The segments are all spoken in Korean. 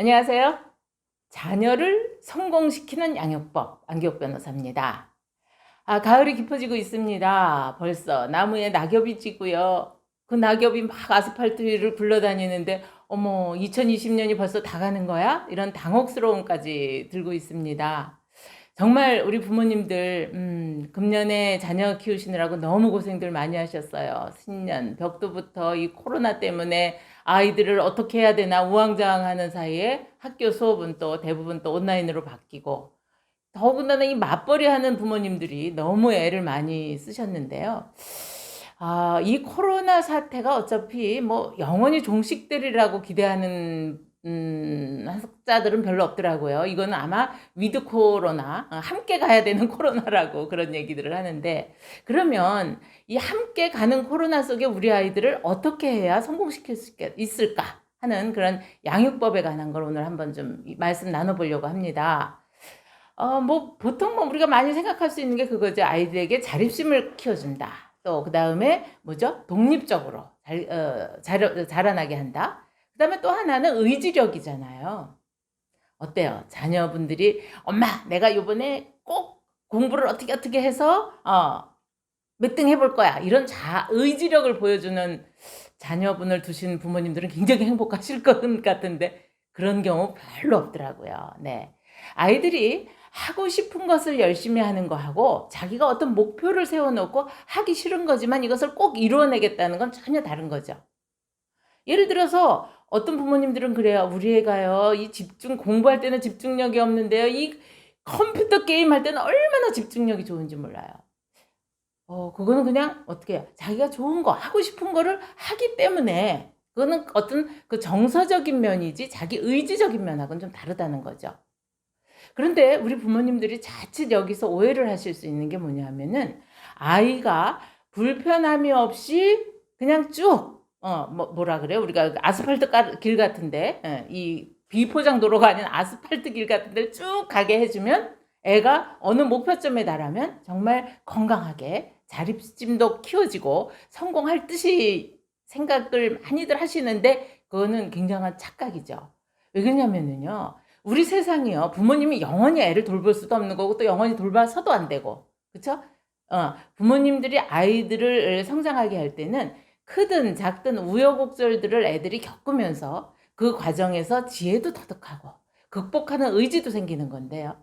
안녕하세요. 자녀를 성공시키는 양육법 안기옥 변호사입니다. 아, 가을이 깊어지고 있습니다. 벌써 나무에 낙엽이 지고요. 그 낙엽이 막 아스팔트 위를 굴러다니는데 어머 2020년이 벌써 다 가는 거야? 이런 당혹스러움까지 들고 있습니다. 정말 우리 부모님들 음, 금년에 자녀 키우시느라고 너무 고생들 많이 하셨어요. 신년 벽도부터 이 코로나 때문에 아이들을 어떻게 해야 되나 우왕좌왕하는 사이에 학교 수업은 또 대부분 또 온라인으로 바뀌고 더군다나 이 맞벌이 하는 부모님들이 너무 애를 많이 쓰셨는데요. 아, 이 코로나 사태가 어차피 뭐 영원히 종식되리라고 기대하는 음, 학자들은 별로 없더라고요. 이거는 아마 위드 코로나, 어, 함께 가야 되는 코로나라고 그런 얘기들을 하는데, 그러면 이 함께 가는 코로나 속에 우리 아이들을 어떻게 해야 성공시킬 수 있을까 하는 그런 양육법에 관한 걸 오늘 한번 좀 이- 말씀 나눠보려고 합니다. 어, 뭐, 보통 뭐 우리가 많이 생각할 수 있는 게 그거죠. 아이들에게 자립심을 키워준다. 또, 그 다음에 뭐죠? 독립적으로 잘, 어, 잘, 자라나게 한다. 그 다음에 또 하나는 의지력이잖아요. 어때요? 자녀분들이, 엄마, 내가 요번에 꼭 공부를 어떻게 어떻게 해서, 어, 몇 등 해볼 거야. 이런 자, 의지력을 보여주는 자녀분을 두신 부모님들은 굉장히 행복하실 것 같은데, 그런 경우 별로 없더라고요. 네. 아이들이 하고 싶은 것을 열심히 하는 거하고 자기가 어떤 목표를 세워놓고 하기 싫은 거지만 이것을 꼭 이루어내겠다는 건 전혀 다른 거죠. 예를 들어서 어떤 부모님들은 그래요. 우리 애가요. 이 집중 공부할 때는 집중력이 없는데요. 이 컴퓨터 게임 할 때는 얼마나 집중력이 좋은지 몰라요. 어, 그거는 그냥 어떻게 해요? 자기가 좋은 거 하고 싶은 거를 하기 때문에 그거는 어떤 그 정서적인 면이지 자기 의지적인 면하고는 좀 다르다는 거죠. 그런데 우리 부모님들이 자칫 여기서 오해를 하실 수 있는 게 뭐냐면은 아이가 불편함이 없이 그냥 쭉, 어, 뭐, 뭐라 그래요? 우리가 아스팔트 가- 길 같은데, 예, 이 비포장 도로가 아닌 아스팔트 길 같은 데를 쭉 가게 해주면 애가 어느 목표점에 달하면 정말 건강하게 자립심도 키워지고 성공할 듯이 생각을 많이들 하시는데 그거는 굉장한 착각이죠. 왜 그러냐면은요. 우리 세상이요. 부모님이 영원히 애를 돌볼 수도 없는 거고 또 영원히 돌봐서도 안 되고. 그쵸? 어, 부모님들이 아이들을 성장하게 할 때는 크든 작든 우여곡절들을 애들이 겪으면서 그 과정에서 지혜도 터득하고 극복하는 의지도 생기는 건데요.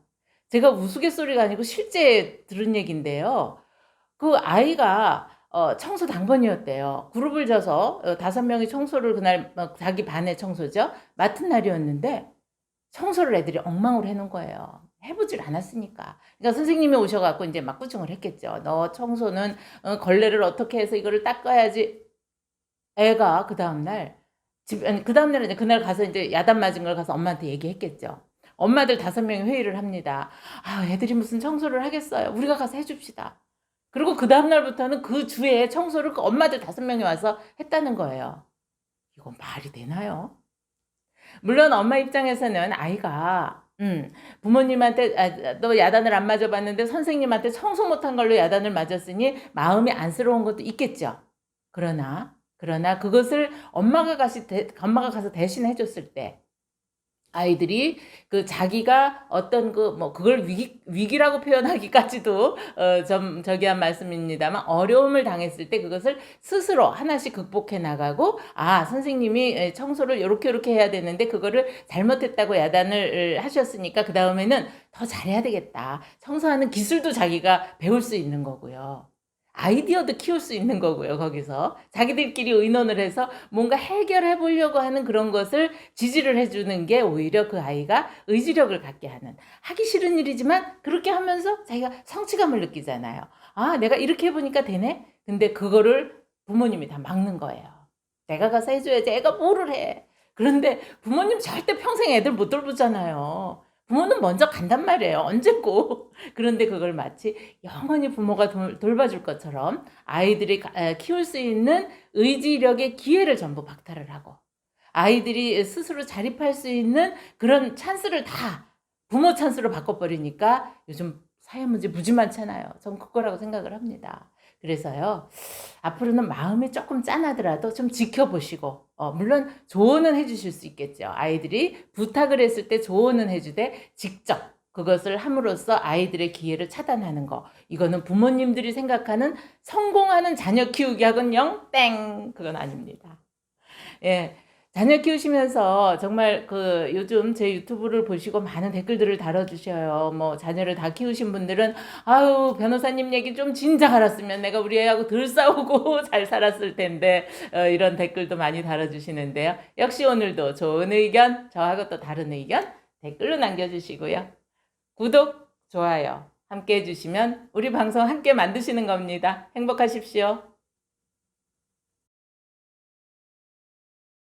제가 우스갯소리가 아니고 실제 들은 얘기인데요. 그 아이가 어, 청소 당번이었대요. 그룹을 져서 어, 다섯 명이 청소를 그날 어, 자기 반의 청소죠. 맡은 날이었는데 청소를 애들이 엉망으로 해놓은 거예요. 해보질 않았으니까. 그러니까 선생님이 오셔갖고 이제 막 꾸중을 했겠죠. 너 청소는 어, 걸레를 어떻게 해서 이거를 닦아야지. 애가 그 다음날 집, 아니, 그 다음날은 이제 그날 가서 이제 야단 맞은 걸 가서 엄마한테 얘기했겠죠. 엄마들 다섯 명이 회의를 합니다. 아, 애들이 무슨 청소를 하겠어요. 우리가 가서 해줍시다. 그리고 그 다음날부터는 그 주에 청소를 그 엄마들 다섯 명이 와서 했다는 거예요. 이건 말이 되나요? 물론 엄마 입장에서는 아이가 음, 부모님한테 아, 너 야단을 안 맞아봤는데 선생님한테 청소 못한 걸로 야단을 맞았으니 마음이 안쓰러운 것도 있겠죠. 그러나 그러나 그것을 엄마가 가시 대, 엄마가 가서 대신 해줬을 때 아이들이 그 자기가 어떤 그 뭐 그걸 위기 위기라고 표현하기까지도 어 좀 저기한 말씀입니다만 어려움을 당했을 때 그것을 스스로 하나씩 극복해 나가고 아 선생님이 청소를 요렇게 요렇게 해야 되는데 그거를 잘못했다고 야단을 하셨으니까 그 다음에는 더 잘해야 되겠다 청소하는 기술도 자기가 배울 수 있는 거고요. 아이디어도 키울 수 있는 거고요, 거기서. 자기들끼리 의논을 해서 뭔가 해결해 보려고 하는 그런 것을 지지를 해주는 게 오히려 그 아이가 의지력을 갖게 하는. 하기 싫은 일이지만 그렇게 하면서 자기가 성취감을 느끼잖아요. 아, 내가 이렇게 해보니까 되네? 근데 그거를 부모님이 다 막는 거예요. 내가 가서 해줘야지. 애가 뭐를 해. 그런데 부모님 절대 평생 애들 못 돌보잖아요. 부모는 먼저 간단 말이에요. 언제고. 그런데 그걸 마치 영원히 부모가 돌, 돌봐줄 것처럼 아이들이 키울 수 있는 의지력의 기회를 전부 박탈을 하고 아이들이 스스로 자립할 수 있는 그런 찬스를 다 부모 찬스로 바꿔버리니까 요즘 사회 문제 무지 많잖아요. 전 그거라고 생각을 합니다. 그래서요, 앞으로는 마음이 조금 짠하더라도 좀 지켜보시고, 어, 물론 조언은 해주실 수 있겠죠. 아이들이 부탁을 했을 때 조언은 해주되, 직접 그것을 함으로써 아이들의 기회를 차단하는 거. 이거는 부모님들이 생각하는 성공하는 자녀 키우기하고는 영 땡! 그건 아닙니다. 예. 자녀 키우시면서 정말 그 요즘 제 유튜브를 보시고 많은 댓글들을 달아주셔요. 뭐 자녀를 다 키우신 분들은 아유 변호사님 얘기 좀 진작 알았으면 내가 우리 애하고 덜 싸우고 잘 살았을 텐데 어, 이런 댓글도 많이 달아주시는데요. 역시 오늘도 좋은 의견 저하고 또 다른 의견 댓글로 남겨주시고요. 구독 좋아요 함께 해주시면 우리 방송 함께 만드시는 겁니다. 행복하십시오.